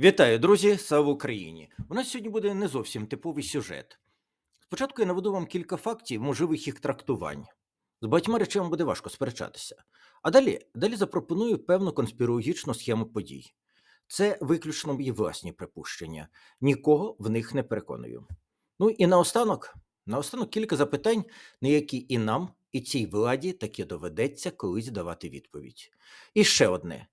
Вітаю, друзі! Слава Україні! У нас сьогодні буде не зовсім типовий сюжет. Спочатку я наведу вам кілька фактів, можливих їх трактувань. З багатьма речами буде важко сперечатися. А далі, далі запропоную певну конспірологічну схему подій. Це виключно мої власні припущення. Нікого в них не переконую. Ну і наостанок, наостанок кілька запитань, на які і нам, і цій владі таки доведеться колись давати відповідь. І ще одне.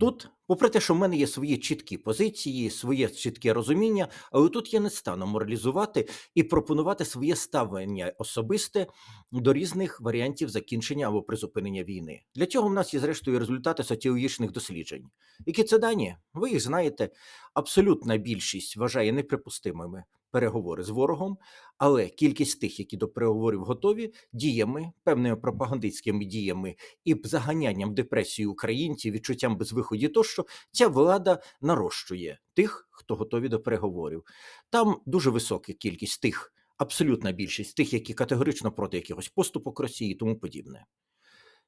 Тут, попри те, що в мене є свої чіткі позиції, своє чітке розуміння, але тут я не стану моралізувати і пропонувати своє ставлення особисте до різних варіантів закінчення або призупинення війни. Для цього в нас є, зрештою, результати соціологічних досліджень. Які це дані? Ви їх знаєте. Абсолютна більшість вважає неприпустимими переговори з ворогом, але кількість тих, які до переговорів готові, діями, певними пропагандистськими діями і заганянням в депресію українців, відчуттям безвиході, тощо ця влада нарощує тих, хто готові до переговорів. Там дуже висока кількість тих, абсолютна більшість тих, які категорично проти якихось поступок Росії і тому подібне.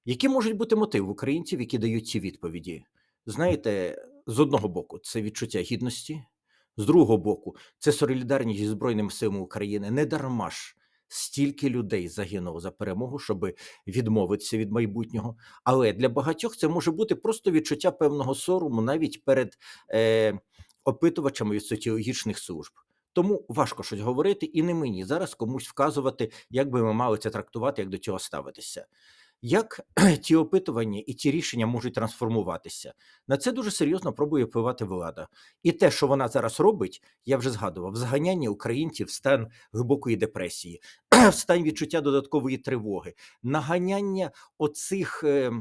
Які можуть бути мотиви українців, які дають ці відповіді? Знаєте, з одного боку, це відчуття гідності, з другого боку, це солідарність зі Збройними силами України. Не дарма ж стільки людей загинуло за перемогу, щоб відмовитися від майбутнього. Але для багатьох це може бути просто відчуття певного сорому навіть перед е, опитувачами від соціологічних служб. Тому важко щось говорити, і не мені зараз комусь вказувати, як би ми мали це трактувати, як до цього ставитися. Як ті опитування і ті рішення можуть трансформуватися? На це дуже серйозно пробує впливати влада. І те, що вона зараз робить, я вже згадував: зганяння українців в стан глибокої депресії, в стан відчуття додаткової тривоги, наганяння оцих. е,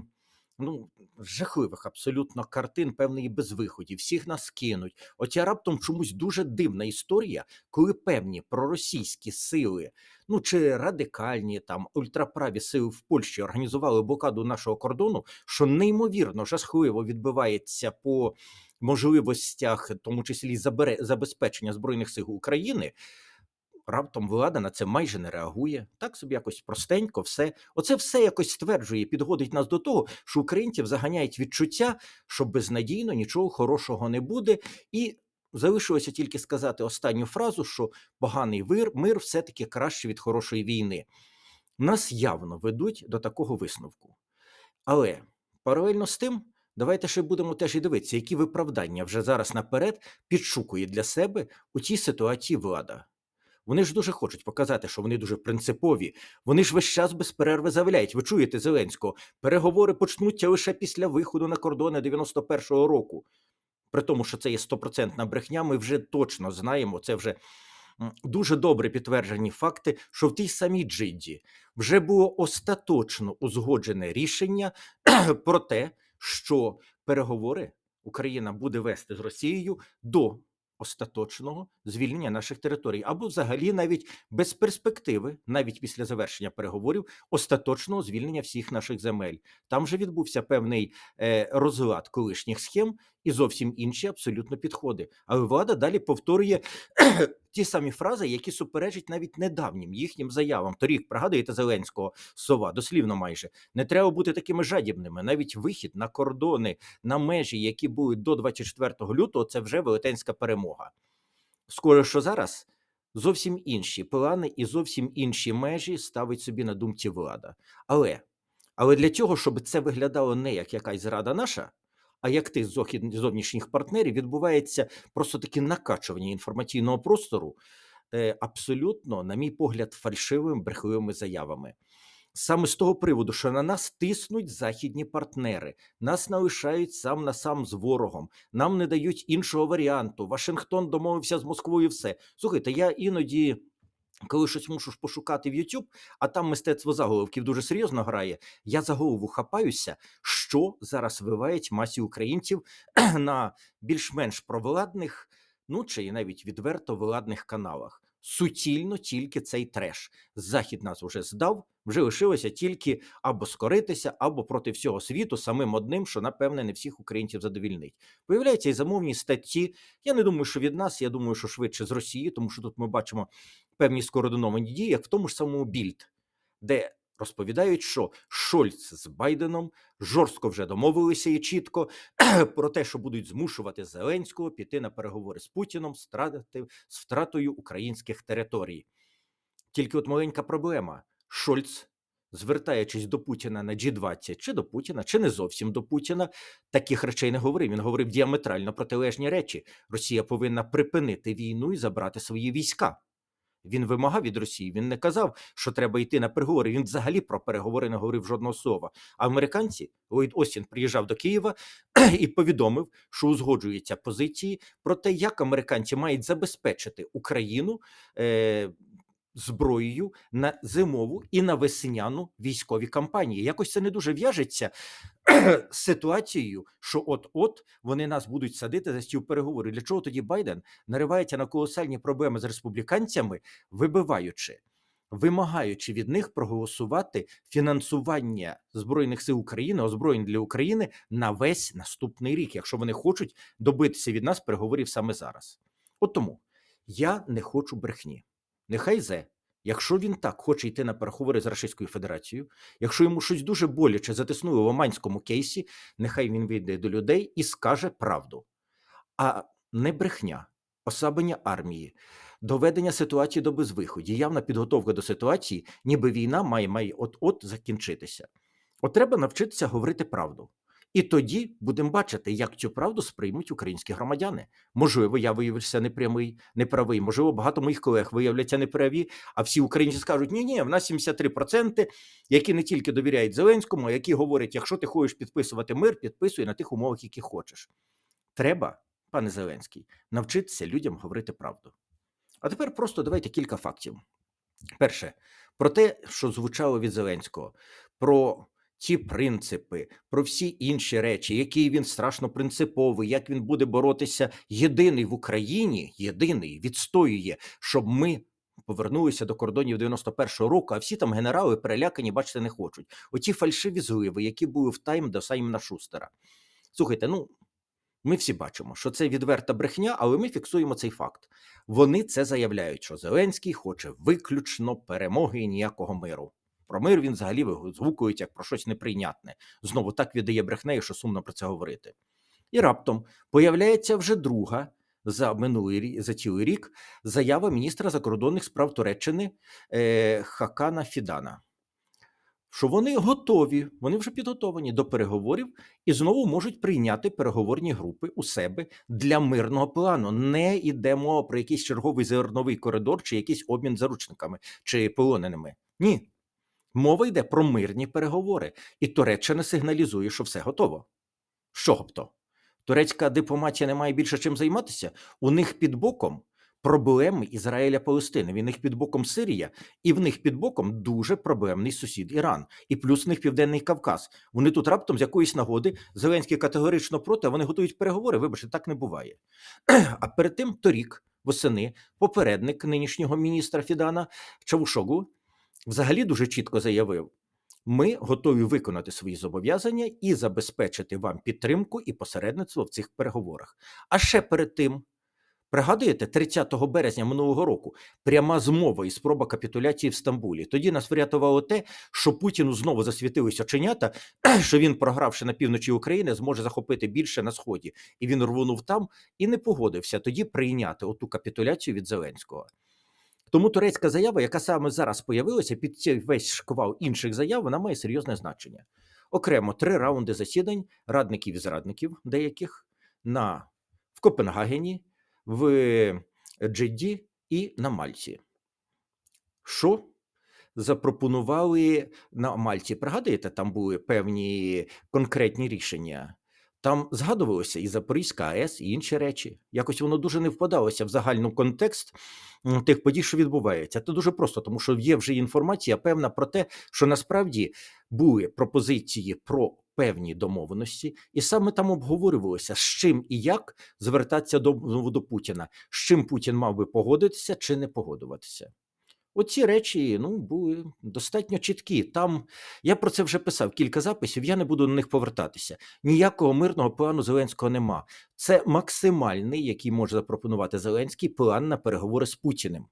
Ну, жахливих абсолютно картин певної безвиході, всіх нас кинуть. Оця раптом чомусь дуже дивна історія, коли певні проросійські сили, ну чи радикальні там ультраправі сили в Польщі організували блокаду нашого кордону, що неймовірно жахливо відбувається по можливостях, тому числі забере забезпечення збройних сил України. Раптом влада на це майже не реагує. Так собі якось простенько, все. Оце все якось стверджує, підводить нас до того, що українців заганяють відчуття, що безнадійно нічого хорошого не буде, і залишилося тільки сказати останню фразу, що поганий вир, мир все-таки краще від хорошої війни. Нас явно ведуть до такого висновку. Але паралельно з тим, давайте ще будемо теж і дивитися, які виправдання вже зараз наперед підшукує для себе у цій ситуації влада. Вони ж дуже хочуть показати, що вони дуже принципові. Вони ж весь час без перерви заявляють. Ви чуєте Зеленського? Переговори почнуться лише після виходу на кордони 91-го року. При тому, що це є стопроцентна брехня, ми вже точно знаємо. Це вже дуже добре підтверджені факти, що в тій самій Джидді вже було остаточно узгоджене рішення про те, що переговори Україна буде вести з Росією до остаточного звільнення наших територій, або взагалі навіть без перспективи, навіть після завершення переговорів, остаточного звільнення всіх наших земель. Там вже відбувся певний е, розлад колишніх схем і зовсім інші абсолютно підходи. Але влада далі повторює ті самі фрази, які суперечать навіть недавнім їхнім заявам. Торік пригадуєте Зеленського сова, дослівно майже не треба бути такими жадібними. Навіть вихід на кордони, на межі, які були до 24 лютого, це вже велетенська перемога. Скоро що зараз зовсім інші плани і зовсім інші межі ставить собі на думці влада. Але, але для цього, щоб це виглядало не як якась зрада наша. А як тих зовнішніх партнерів відбувається просто таке накачування інформаційного простору е, абсолютно, на мій погляд, фальшивими брехливими заявами. Саме з того приводу, що на нас тиснуть західні партнери, нас налишають сам на сам з ворогом, нам не дають іншого варіанту. Вашингтон домовився з Москвою. Все слухайте, я іноді. Коли щось мушу пошукати в YouTube, а там мистецтво заголовків дуже серйозно грає, я за голову хапаюся, що зараз вивають масі українців на більш-менш провладних, ну чи навіть відверто владних каналах. Суцільно тільки цей треш. Захід нас уже здав, вже лишилося тільки або скоритися, або проти всього світу самим одним, що напевне не всіх українців задовільнить. Появляються і замовні статті. Я не думаю, що від нас, я думаю, що швидше з Росії, тому що тут ми бачимо певні скоординовані дії, як в тому ж самому більд, де розповідають, що Шольц з Байденом жорстко вже домовилися і чітко про те, що будуть змушувати Зеленського піти на переговори з Путіном з з втратою українських територій. Тільки от маленька проблема: Шольц, звертаючись до Путіна на G20, чи до Путіна, чи не зовсім до Путіна, таких речей не говорив. Він говорив діаметрально протилежні речі. Росія повинна припинити війну і забрати свої війська. Він вимагав від Росії. Він не казав, що треба йти на переговори. Він взагалі про переговори не говорив жодного слова. А американці Ллойд Остін приїжджав до Києва і повідомив, що узгоджуються позиції про те, як американці мають забезпечити Україну е, зброєю на зимову і на весняну військові кампанії. Якось це не дуже в'яжеться з ситуацією, що от-от вони нас будуть садити за стіл переговорів. Для чого тоді Байден наривається на колосальні проблеми з республіканцями, вибиваючи, вимагаючи від них проголосувати фінансування збройних сил України, озброєнь для України на весь наступний рік, якщо вони хочуть добитися від нас переговорів саме зараз. От тому я не хочу брехні. Нехай зе. Якщо він так хоче йти на переговори з Російською Федерацією, якщо йому щось дуже боляче затиснуло в Оманському кейсі, нехай він вийде до людей і скаже правду. А не брехня, ослаблення армії, доведення ситуації до безвиході, явна підготовка до ситуації, ніби війна має, має от-от закінчитися. От треба навчитися говорити правду. І тоді будемо бачити, як цю правду сприймуть українські громадяни. Можливо, я виявився непрямий, неправий. Можливо, багато моїх колег виявляться неправі, а всі українці скажуть: ні, ні, в нас 73%, які не тільки довіряють Зеленському, а які говорять: якщо ти хочеш підписувати мир, підписуй на тих умовах, які хочеш. Треба, пане Зеленський, навчитися людям говорити правду. А тепер просто давайте кілька фактів. Перше, про те, що звучало від Зеленського, про ті принципи, про всі інші речі, які він страшно принциповий, як він буде боротися єдиний в Україні, єдиний відстоює, щоб ми повернулися до кордонів 91-го року, а всі там генерали перелякані, бачите, не хочуть. Оті фальшиві зливи, які були в тайм до Саймона Шустера. Слухайте, ну. Ми всі бачимо, що це відверта брехня, але ми фіксуємо цей факт. Вони це заявляють, що Зеленський хоче виключно перемоги і ніякого миру. Про мир він взагалі звукують як про щось неприйнятне. Знову так віддає брехнею, що сумно про це говорити. І раптом появляється вже друга за минулий за цілий рік заява міністра закордонних справ Туреччини е, Хакана Фідана. Що вони готові, вони вже підготовані до переговорів і знову можуть прийняти переговорні групи у себе для мирного плану. Не йде мова про якийсь черговий зерновий коридор чи якийсь обмін заручниками чи полоненими. Ні. Мова йде про мирні переговори, і Туреччина сигналізує, що все готово. Чого б то? Турецька дипломатія не має більше чим займатися. У них під боком проблеми Ізраїля Палестини. В них під боком Сирія, і в них під боком дуже проблемний сусід Іран, і плюс в них Південний Кавказ. Вони тут раптом з якоїсь нагоди Зеленський категорично проти, а вони готують переговори. Вибачте, так не буває. А перед тим торік, восени, попередник нинішнього міністра Фідана Чавушогу взагалі дуже чітко заявив: ми готові виконати свої зобов'язання і забезпечити вам підтримку і посередництво в цих переговорах. А ще перед тим. Пригадуєте, 30 березня минулого року пряма змова і спроба капітуляції в Стамбулі. Тоді нас врятувало те, що Путіну знову засвітились оченята, що він, програвши на півночі України, зможе захопити більше на сході, і він рвонув там і не погодився тоді прийняти оту капітуляцію від Зеленського. Тому турецька заява, яка саме зараз появилася під цей весь шквал інших заяв, вона має серйозне значення. Окремо три раунди засідань радників і зрадників деяких на в Копенгагені, в Джидді і на Мальті. Що запропонували на Мальті? Пригадуєте, там були певні конкретні рішення. Там згадувалося і Запорізька АЕС, і інші речі. Якось воно дуже не впадалося в загальний контекст тих подій, що відбувається. Це дуже просто, тому що є вже інформація певна про те, що насправді були пропозиції про певні домовленості, і саме там обговорювалося, з чим і як звертатися до, до Путіна, з чим Путін мав би погодитися чи не погодуватися. Оці речі ну, були достатньо чіткі. Там я про це вже писав кілька записів, я не буду на них повертатися. Ніякого мирного плану Зеленського нема. Це максимальний, який може запропонувати Зеленський план на переговори з Путіним.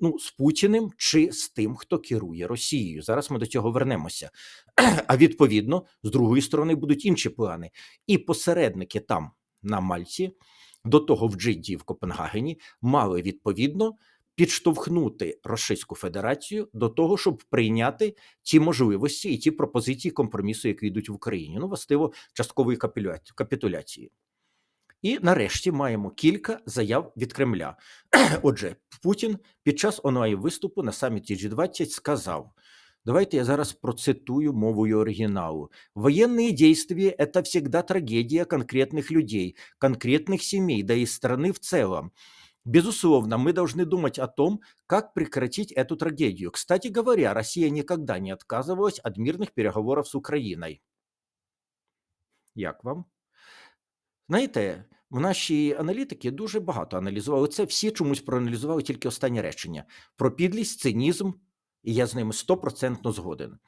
Ну, з Путіним чи з тим, хто керує Росією. Зараз ми до цього вернемося. А відповідно, з другої сторони будуть інші плани. І посередники там, на Мальці, до того в Джидді в Копенгагені, мали відповідно підштовхнути Російську Федерацію до того, щоб прийняти ті можливості і ті пропозиції компромісу, які йдуть в Україні. Ну, властиво, часткової капіля- капітуляції. І нарешті маємо кілька заяв від Кремля. Отже, Путін під час онлайн виступу на саміті G20 сказав: Давайте я зараз процитую мовою оригіналу. Военные действия – это всегда трагедия конкретных людей, конкретных семей, да и страны в целом. Безусловно, мы должны думать о том, как прекратить эту трагедию. Кстати говоря, Россия никогда не отказывалась от мирных переговоров с Украиной. Як вам? Знаєте, в наші аналітики дуже багато аналізували це. Всі чомусь проаналізували тільки останнє речення про підлість, цинізм, і я з ними стопроцентно згоден.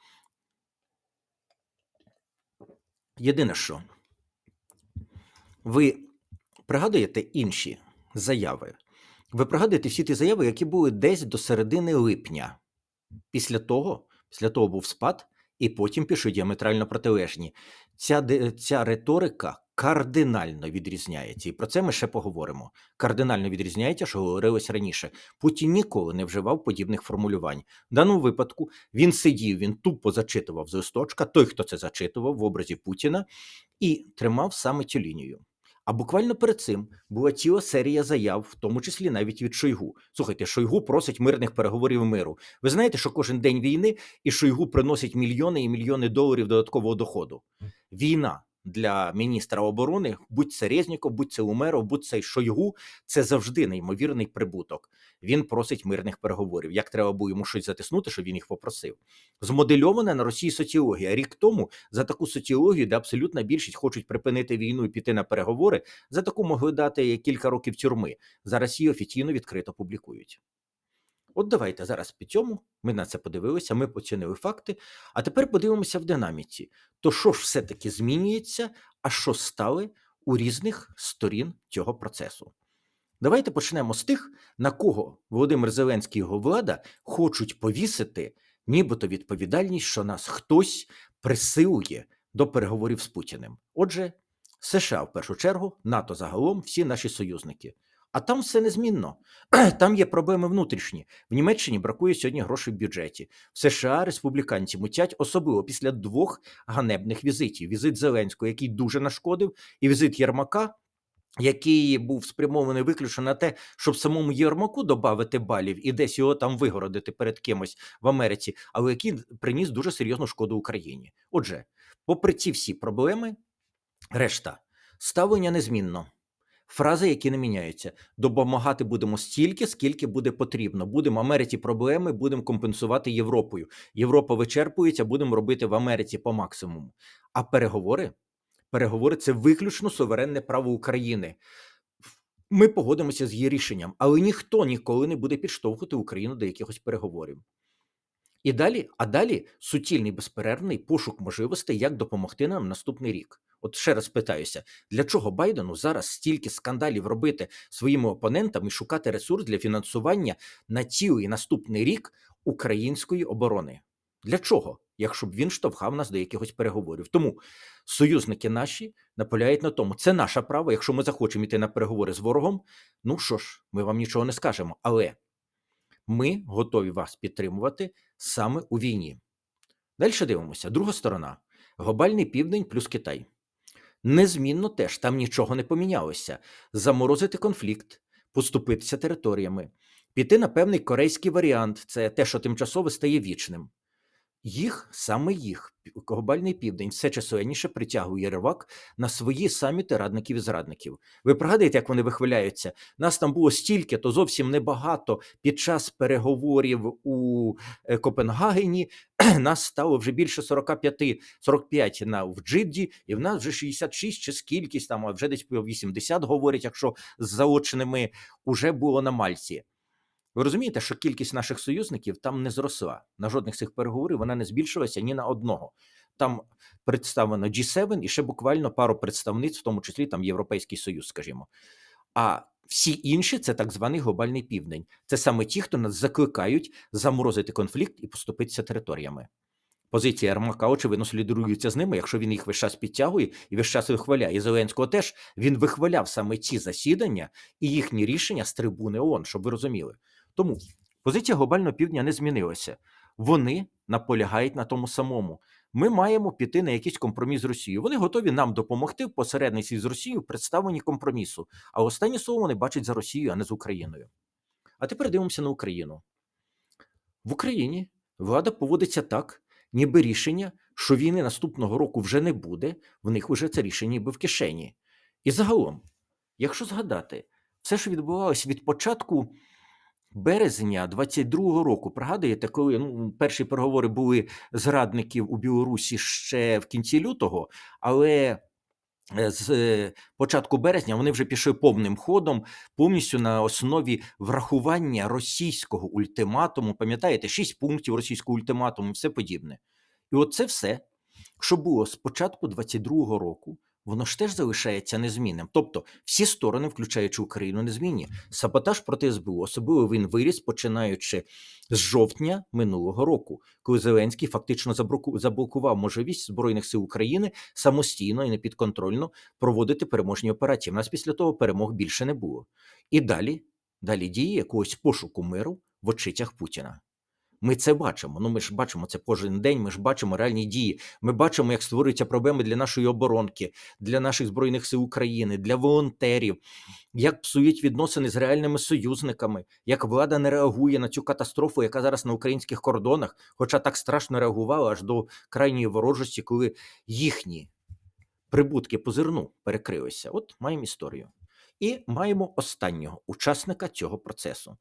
Єдине, що ви пригадуєте інші Заяви. Ви пригадуєте всі ті заяви, які були десь до середини липня. Після того, після того був спад, і потім пішли діаметрально протилежні. Ця, ця риторика кардинально відрізняється, і про це ми ще поговоримо. Кардинально відрізняється, що говорилось раніше. Путін ніколи не вживав подібних формулювань. В даному випадку він сидів, він тупо зачитував з листочка, той, хто це зачитував в образі Путіна, і тримав саме цю лінію. А буквально перед цим була ціла серія заяв, в тому числі навіть від Шойгу. Слухайте, Шойгу просить мирних переговорів миру. Ви знаєте, що кожен день війни і Шойгу приносить мільйони і мільйони доларів додаткового доходу. Війна для міністра оборони, будь це Резніков, будь це Умеров, будь це Шойгу, це завжди неймовірний прибуток. Він просить мирних переговорів. Як треба було йому щось затиснути, щоб він їх попросив. Змодельована на Росії соціологія. Рік тому за таку соціологію, де абсолютна більшість хочуть припинити війну і піти на переговори, за таку могли дати кілька років тюрми. Зараз її офіційно відкрито публікують. От давайте зараз під цьому ми на це подивилися, ми оцінили факти. А тепер подивимося в динаміці. То що ж все-таки змінюється, а що стали у різних сторін цього процесу? Давайте почнемо з тих, на кого Володимир Зеленський і його влада хочуть повісити нібито відповідальність, що нас хтось присилує до переговорів з Путіним. Отже, США в першу чергу, НАТО загалом, всі наші союзники. А там все незмінно. Там є проблеми внутрішні. В Німеччині бракує сьогодні грошей в бюджеті. В США республіканці мутять особливо після двох ганебних візитів: візит Зеленського, який дуже нашкодив, і візит Єрмака, який був спрямований виключно на те, щоб самому Єрмаку додати балів і десь його там вигородити перед кимось в Америці, але який приніс дуже серйозну шкоду Україні. Отже, попри ці всі проблеми, решта ставлення незмінно. Фрази, які не міняються. Допомагати будемо стільки, скільки буде потрібно. Будемо Америці проблеми, будемо компенсувати Європою. Європа вичерпується, будемо робити в Америці по максимуму. А переговори? Переговори це виключно суверенне право України. Ми погодимося з її рішенням, але ніхто ніколи не буде підштовхувати Україну до якихось переговорів. І далі, а далі суцільний безперервний пошук можливостей, як допомогти нам наступний рік. От ще раз питаюся, для чого Байдену зараз стільки скандалів робити своїми опонентами і шукати ресурс для фінансування на цілий наступний рік української оборони? Для чого? Якщо б він штовхав нас до якихось переговорів. Тому союзники наші наполягають на тому, це наше право. Якщо ми захочемо йти на переговори з ворогом, ну що ж, ми вам нічого не скажемо. Але ми готові вас підтримувати саме у війні. Далі дивимося. Друга сторона: глобальний південь плюс Китай. Незмінно теж там нічого не помінялося. Заморозити конфлікт, поступитися територіями, піти на певний корейський варіант це те, що тимчасово стає вічним. Їх, саме їх, глобальний південь, все численніше притягує ривак на свої саміти радників і зрадників. Ви пригадуєте, як вони вихваляються? Нас там було стільки, то зовсім небагато під час переговорів у е, Копенгагені. Нас стало вже більше 45, 45 на в Джидді, і в нас вже 66 чи скількись там, а вже десь по 80 говорять, якщо з заочними уже було на Мальці. Ви розумієте, що кількість наших союзників там не зросла. На жодних цих переговорів вона не збільшилася ні на одного. Там представлено G7 і ще буквально пару представниць, в тому числі там Європейський Союз, скажімо. А Всі інші це так званий глобальний південь. Це саме ті, хто нас закликають заморозити конфлікт і поступитися територіями. Позиція Ярмака, очевидно, солідарується з ними, якщо він їх весь час підтягує і весь час вихваляє. І Зеленського теж він вихваляв саме ці засідання і їхні рішення з трибуни ООН, щоб ви розуміли. Тому позиція глобального півдня не змінилася. Вони наполягають на тому самому. Ми маємо піти на якийсь компроміс з Росією. Вони готові нам допомогти в посередниці з Росією в представленні компромісу. А останнє слово вони бачать за Росією, а не з Україною. А тепер дивимося на Україну. В Україні влада поводиться так, ніби рішення, що війни наступного року вже не буде, в них вже це рішення ніби в кишені. І загалом, якщо згадати, все, що відбувалося від початку березня 22-го року, пригадуєте, коли ну, перші переговори були зрадників у Білорусі ще в кінці лютого, але е, з е, початку березня вони вже пішли повним ходом, повністю на основі врахування російського ультиматуму. Пам'ятаєте, шість пунктів російського ультиматуму, все подібне. І от це все, що було з початку 22-го року, воно ж теж залишається незмінним. Тобто всі сторони, включаючи Україну, незмінні. Саботаж проти СБУ, особливо він виріс, починаючи з жовтня минулого року, коли Зеленський фактично заблокував можливість Збройних сил України самостійно і непідконтрольно проводити переможні операції. У нас після того перемог більше не було. І далі, далі діє якогось пошуку миру в очицях Путіна. Ми це бачимо. Ну ми ж бачимо це кожен день. Ми ж бачимо реальні дії. Ми бачимо, як створюються проблеми для нашої оборонки, для наших збройних сил України, для волонтерів, як псують відносини з реальними союзниками, як влада не реагує на цю катастрофу, яка зараз на українських кордонах, хоча так страшно реагувала аж до крайньої ворожості, коли їхні прибутки по зерну перекрилися. От маємо історію. І маємо останнього учасника цього процесу.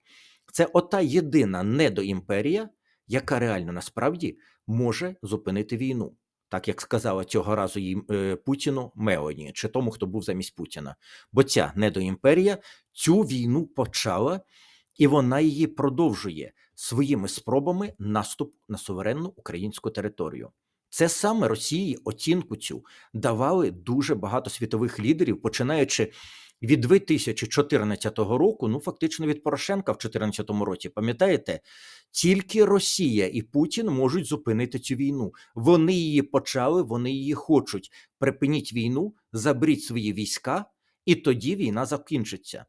Це ота єдина недоімперія, яка реально насправді може зупинити війну, так як сказала цього разу їй е, Путіну Мелані, чи тому, хто був замість Путіна. Бо ця недоімперія цю війну почала, і вона її продовжує своїми спробами наступ на суверенну українську територію. Це саме Росії оцінку цю давали дуже багато світових лідерів, починаючи від 2014 року, ну фактично від Порошенка в 2014 році, пам'ятаєте, тільки Росія і Путін можуть зупинити цю війну. Вони її почали, вони її хочуть. Припиніть війну, заберіть свої війська, і тоді війна закінчиться.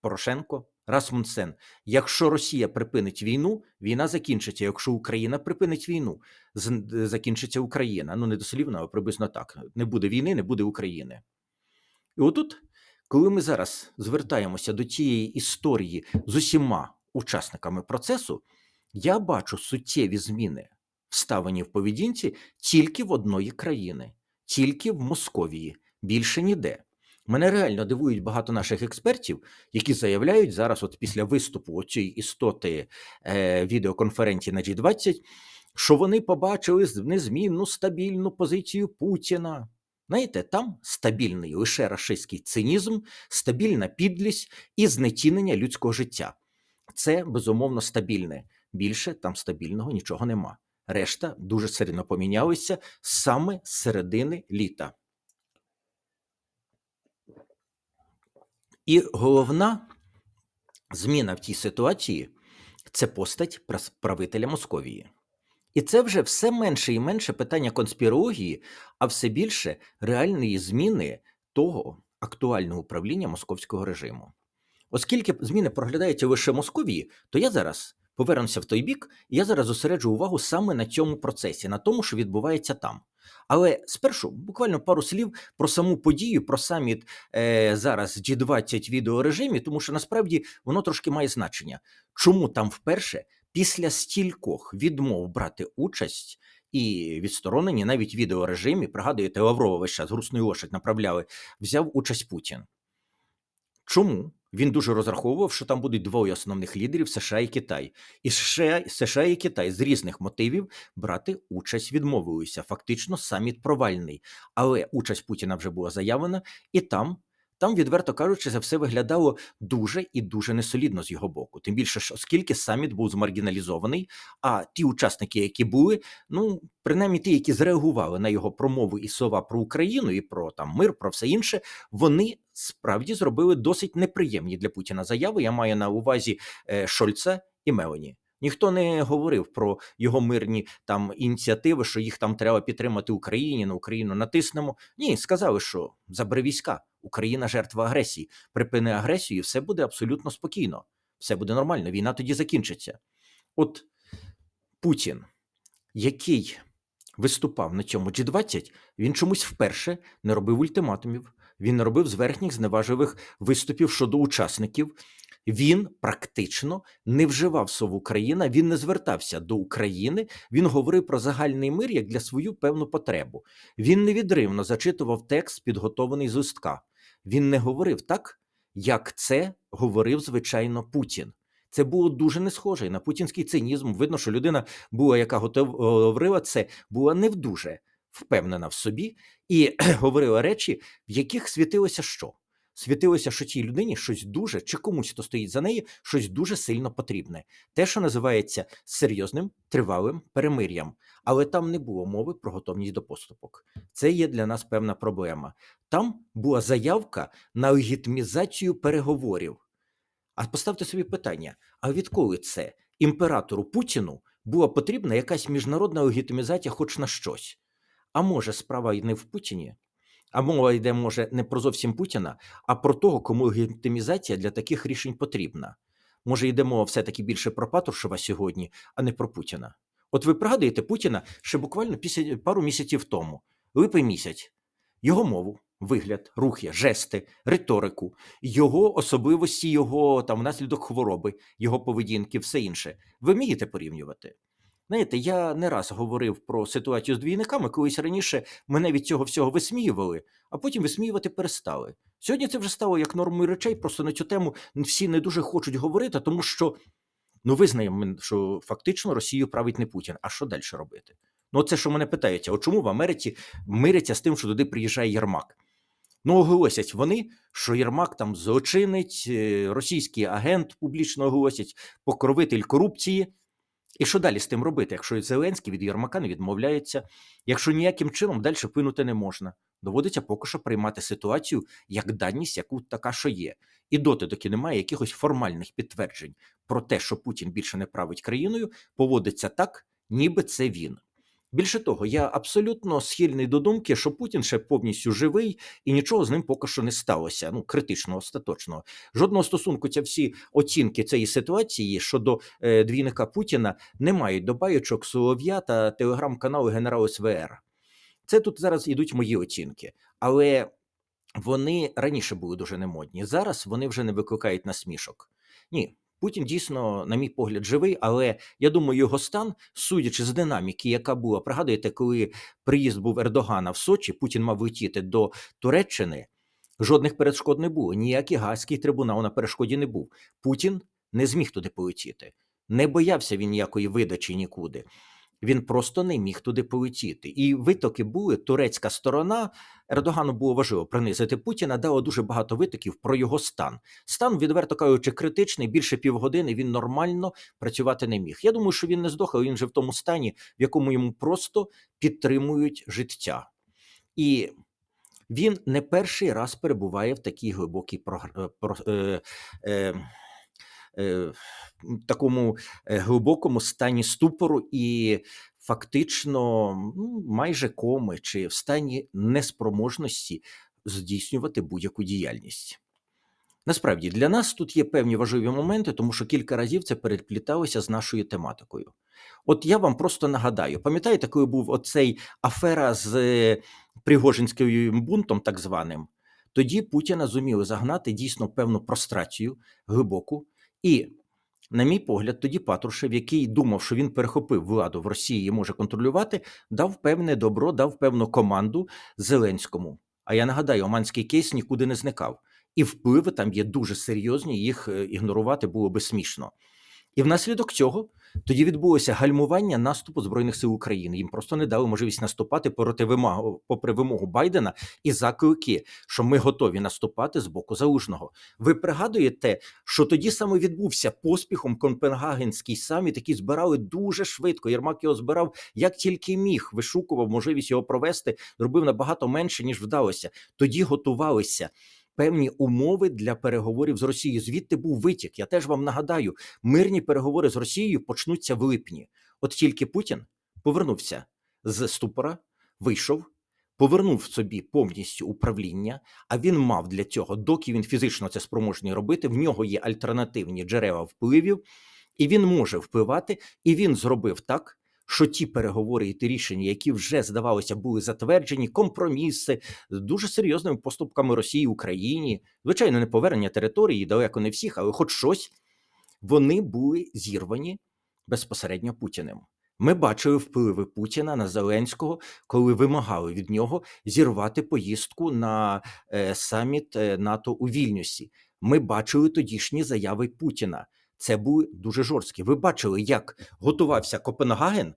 Порошенко, Расмунсен. Якщо Росія припинить війну, війна закінчиться. Якщо Україна припинить війну, закінчиться Україна. Ну не дослівно, а приблизно так. Не буде війни, не буде України. І отут, коли ми зараз звертаємося до тієї історії з усіма учасниками процесу, я бачу суттєві зміни вставлені в поведінці тільки в одної країни, тільки в Московії, більше ніде. Мене реально дивують багато наших експертів, які заявляють зараз, от після виступу цієї істоти е, відеоконференції на G20, що вони побачили незмінну стабільну позицію Путіна. Знаєте, там стабільний лише рашистський цинізм, стабільна підлість і знецінення людського життя. Це безумовно стабільне. Більше там стабільного нічого нема. Решта дуже сильно помінялися саме з середини літа. І головна зміна в цій ситуації це постать правителя Московії. І це вже все менше і менше питання конспірології, а все більше реальної зміни того актуального управління московського режиму. Оскільки зміни проглядаються лише Московії, то я зараз повернуся в той бік, і я зараз зосереджу увагу саме на цьому процесі, на тому, що відбувається там. Але спершу буквально пару слів про саму подію, про саміт е, зараз G20 в відеорежимі, тому що насправді воно трошки має значення. Чому там вперше після стількох відмов брати участь і відсторонені навіть в відеорежимі, пригадуєте, Лаврова весь час грустну лошадь направляли, взяв участь Путін. Чому? Він дуже розраховував, що там будуть двоє основних лідерів США і Китай. І США, США і Китай з різних мотивів брати участь відмовилися. Фактично, саміт провальний. Але участь Путіна вже була заявлена, і там Там, відверто кажучи, це все виглядало дуже і дуже несолідно з його боку. Тим більше, оскільки саміт був змаргіналізований, а ті учасники, які були, ну принаймні ті, які зреагували на його промову і слова про Україну і про там мир, про все інше, вони справді зробили досить неприємні для Путіна заяви. Я маю на увазі е, Шольца і Мелані. Ніхто не говорив про його мирні там ініціативи, що їх там треба підтримати Україні, на Україну натиснемо. Ні, сказали, що забери війська, Україна жертва агресії. Припини агресію, і все буде абсолютно спокійно. Все буде нормально. Війна тоді закінчиться. От Путін, який виступав на цьому G20, він чомусь вперше не робив ультиматумів. Він не робив зверхніх зневажливих виступів щодо учасників. Він практично не вживав слово Україна, він не звертався до України. Він говорив про загальний мир як для свою певну потребу. Він невідривно зачитував текст, підготований з листка. Він не говорив так, як це говорив звичайно Путін. Це було дуже не схоже на путінський цинізм. Видно, що людина була, яка говорила це, була не дуже впевнена в собі і говорила речі, в яких світилося що? Світилося, що тій людині щось дуже чи комусь, хто стоїть за нею, щось дуже сильно потрібне. Те, що називається серйозним тривалим перемир'ям. Але там не було мови про готовність до поступок. Це є для нас певна проблема. Там була заявка на легітимізацію переговорів. А поставте собі питання: а відколи це імператору Путіну була потрібна якась міжнародна легітимізація хоч на щось? А може, справа й не в Путіні? А мова йде, може, не про зовсім Путіна, а про того, кому легітимізація для таких рішень потрібна. Може, йде мова все-таки більше про Патрушева сьогодні, а не про Путіна. От ви пригадуєте Путіна ще буквально після пару місяців тому, липень місяць, його мову, вигляд, рухи, жести, риторику, його особливості, його там внаслідок хвороби, його поведінки, все інше. Ви вмієте порівнювати? Знаєте, я не раз говорив про ситуацію з двійниками, колись раніше мене від цього всього висміювали, а потім висміювати перестали. Сьогодні це вже стало як нормою речей, просто на цю тему всі не дуже хочуть говорити, тому що ну визнаємо, що фактично Росію править не Путін. А що далі робити? Ну, це що мене питається: от чому в Америці миряться з тим, що туди приїжджає Єрмак? Ну, оголосять вони, що Єрмак там злочинець, е, російський агент публічно оголосять, покровитель корупції. І що далі з тим робити, якщо Зеленський від Єрмака не відмовляється, якщо ніяким чином далі пинути не можна, доводиться поки що приймати ситуацію як даність, яку така, що є. І доти, доки немає якихось формальних підтверджень про те, що Путін більше не править країною, поводиться так, ніби це він. Більше того, я абсолютно схильний до думки, що Путін ще повністю живий і нічого з ним поки що не сталося. Ну, критично, остаточно. Жодного стосунку ця всі оцінки цієї ситуації щодо е, двійника Путіна не мають до баючок Солов'я та телеграм-каналу генерал СВР. Це тут зараз ідуть мої оцінки, але вони раніше були дуже немодні. Зараз вони вже не викликають насмішок. Ні, Путін дійсно, на мій погляд, живий, але я думаю, його стан, судячи з динаміки, яка була, пригадуєте, коли приїзд був Ердогана в Сочі, Путін мав летіти до Туреччини. Жодних перешкод не було. Ніякий Гаазький трибунал на перешкоді не був. Путін не зміг туди полетіти. Не боявся він ніякої видачі нікуди. Він просто не міг туди полетіти. І витоки були. Турецька сторона Ердогану було важливо принизити Путіна, дало дуже багато витоків про його стан. Стан, відверто кажучи, критичний. Більше півгодини він нормально працювати не міг. Я думаю, що він не здох, але він же в тому стані, в якому йому просто підтримують життя. І він не перший раз перебуває в такій глибокій прогр... про... е... Е... Е... такому е, глибокому стані ступору і фактично ну, майже коми чи в стані неспроможності здійснювати будь-яку діяльність. Насправді для нас тут є певні важливі моменти, тому що кілька разів це перепліталося з нашою тематикою. От я вам просто нагадаю, пам'ятаєте, коли був оцей афера з е, Пригожинським бунтом, так званим, тоді Путіна зуміли загнати дійсно певну прострацію глибоку. І, на мій погляд, тоді Патрушев, який думав, що він перехопив владу в Росії і може контролювати, дав певне добро, дав певну команду Зеленському. А я нагадаю, Оманський кейс нікуди не зникав. І впливи там є дуже серйозні, їх е, ігнорувати було би смішно. І внаслідок цього тоді відбулося гальмування наступу збройних сил України. Їм просто не дали можливість наступати проти вимогу, попри вимогу Байдена і заклики, що ми готові наступати з боку залужного. Ви пригадуєте, що тоді саме відбувся поспіхом Копенгагенський саміт, який збирали дуже швидко. Єрмак його збирав як тільки міг, вишукував можливість його провести, зробив набагато менше ніж вдалося. Тоді готувалися. Певні умови для переговорів з Росією. Звідти був витік. Я теж вам нагадаю, мирні переговори з Росією почнуться в липні. От тільки Путін повернувся з ступора, вийшов, повернув собі повністю управління. А він мав для цього, доки він фізично це спроможний робити. В нього є альтернативні джерела впливів, і він може впливати. І він зробив так. Що ті переговори і ті рішення, які вже здавалося, були затверджені, компроміси з дуже серйозними поступками Росії в Україні, звичайно, не повернення території, далеко не всіх, але хоч щось, вони були зірвані безпосередньо Путіним. Ми бачили впливи Путіна на Зеленського, коли вимагали від нього зірвати поїздку на е, саміт е, НАТО у Вільнюсі. Ми бачили тодішні заяви Путіна. Це були дуже жорсткі. Ви бачили, як готувався Копенгаген.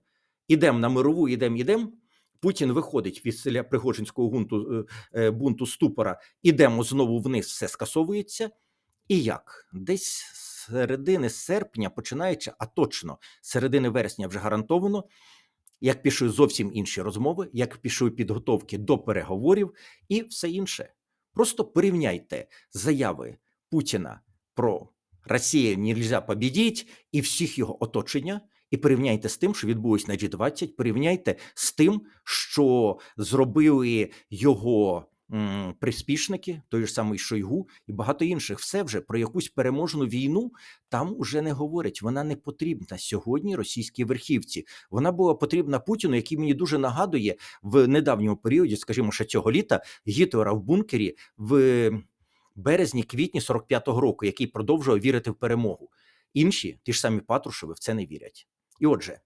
Ідемо на мирову, ідемо, ідемо. Путін виходить від селя Пригожинського гунту, е, бунту ступора, ідемо знову вниз, все скасовується. І як? Десь з середини серпня, починаючи, а точно середини вересня вже гарантовано, як пішли зовсім інші розмови, як пішли підготовки до переговорів і все інше. Просто порівняйте заяви Путіна про Росію нельзя побідіть і всіх його оточення, і порівняйте з тим, що відбулось на G20, порівняйте з тим, що зробили його м, приспішники, той ж самий Шойгу і багато інших. Все вже про якусь переможну війну там уже не говорять. Вона не потрібна сьогодні російській верхівці. Вона була потрібна Путіну, який мені дуже нагадує в недавньому періоді, скажімо, ще цього літа Гітлера в бункері в березні-квітні 45-го року, який продовжував вірити в перемогу. Інші, ті ж самі Патрушеви, в це не вірять. І отже,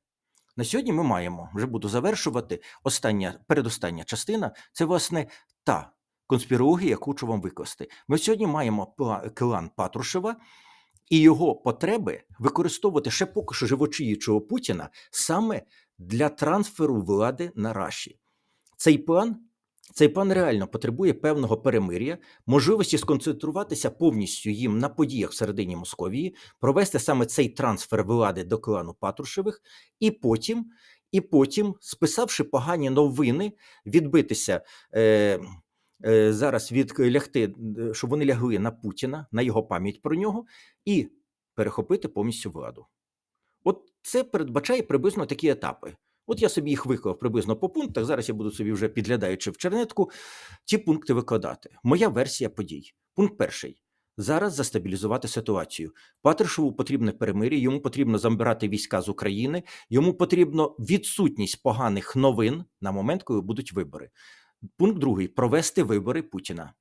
на сьогодні ми маємо вже буду завершувати. Остання передостання частина це власне та конспірологія, яку хочу вам викласти. Ми сьогодні маємо клан Патрушева і його потреби використовувати ще поки що живочиючого Путіна саме для трансферу влади на Раші. Цей план. Цей план реально потребує певного перемир'я, можливості сконцентруватися повністю їм на подіях всередині Московії, провести саме цей трансфер влади до клану Патрушевих, і потім, і потім, списавши погані новини, відбитися е, е, зараз від лягти, е, щоб вони лягли на Путіна, на його пам'ять про нього, і перехопити повністю владу. От це передбачає приблизно такі етапи. От я собі їх виклав приблизно по пунктах. Зараз я буду собі вже підглядаючи в чернетку, ці пункти викладати. Моя версія подій. Пункт перший. Зараз застабілізувати ситуацію. Патрушеву потрібне перемир'я, йому потрібно забирати війська з України, йому потрібно відсутність поганих новин на момент, коли будуть вибори. Пункт другий провести вибори Путіна.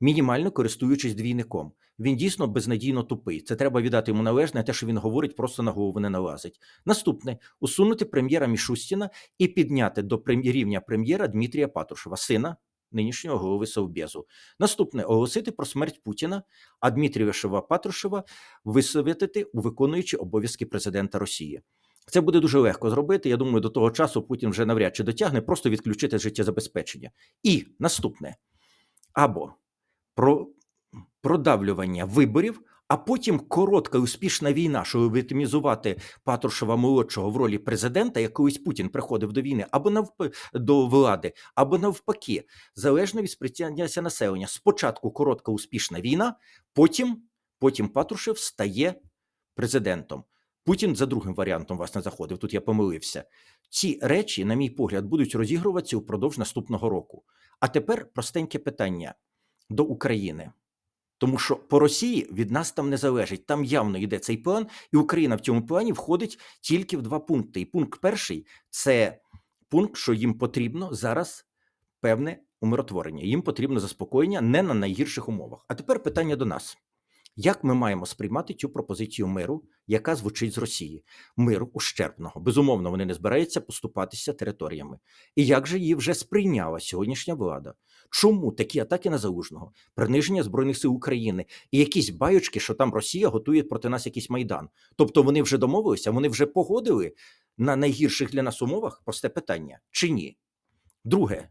Мінімально користуючись двійником. Він дійсно безнадійно тупий. Це треба віддати йому належне, те, що він говорить, просто на голову не налазить. Наступне усунути прем'єра Мішустіна і підняти до рівня прем'єра Дмитрія Патрушева, сина нинішнього голови Совбезу. Наступне оголосити про смерть Путіна, а Дмитрія Патрушева висовітити у виконуючі обов'язки президента Росії. Це буде дуже легко зробити. Я думаю, до того часу Путін вже навряд чи дотягне, просто відключити життєзабезпечення. І наступне або про продавлювання виборів, а потім коротка успішна війна, щоб легітимізувати Патрушева молодшого в ролі президента, як колись Путін приходив до війни, або навп... до влади, або навпаки, залежно від сприйняття населення. Спочатку коротка успішна війна, потім, потім Патрушев стає президентом. Путін за другим варіантом власне заходив. Тут я помилився. Ці речі, на мій погляд, будуть розігруватися упродовж наступного року. А тепер простеньке питання до України. Тому що по Росії від нас там не залежить. Там явно йде цей план, і Україна в цьому плані входить тільки в два пункти. І пункт перший це пункт, що їм потрібно зараз певне умиротворення. Їм потрібно заспокоєння не на найгірших умовах. А тепер питання до нас: Як ми маємо сприймати цю пропозицію миру, яка звучить з Росії? Миру ущербного. Безумовно, вони не збираються поступатися територіями. І як же її вже сприйняла сьогоднішня влада? Чому такі атаки на залужного, приниження збройних сил України і якісь байочки, що там Росія готує проти нас якийсь майдан? Тобто вони вже домовилися, вони вже погодили на найгірших для нас умовах? Просте питання чи ні? Друге,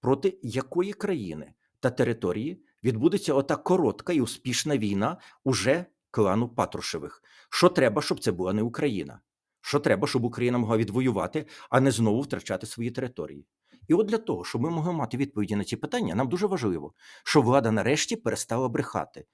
проти якої країни та території відбудеться ота коротка і успішна війна уже клану Патрушевих? Що треба, щоб це була не Україна? Що треба, щоб Україна могла відвоювати, а не знову втрачати свої території? І от для того, щоб ми могли мати відповіді на ці питання, нам дуже важливо, щоб влада нарешті перестала брехати.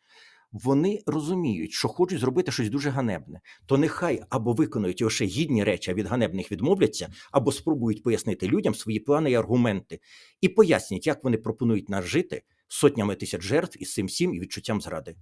Вони розуміють, що хочуть зробити щось дуже ганебне, то нехай або виконують лише гідні речі, а від ганебних відмовляться, або спробують пояснити людям свої плани і аргументи, і пояснять, як вони пропонують нас жити сотнями тисяч жертв із цим всім і відчуттям зради.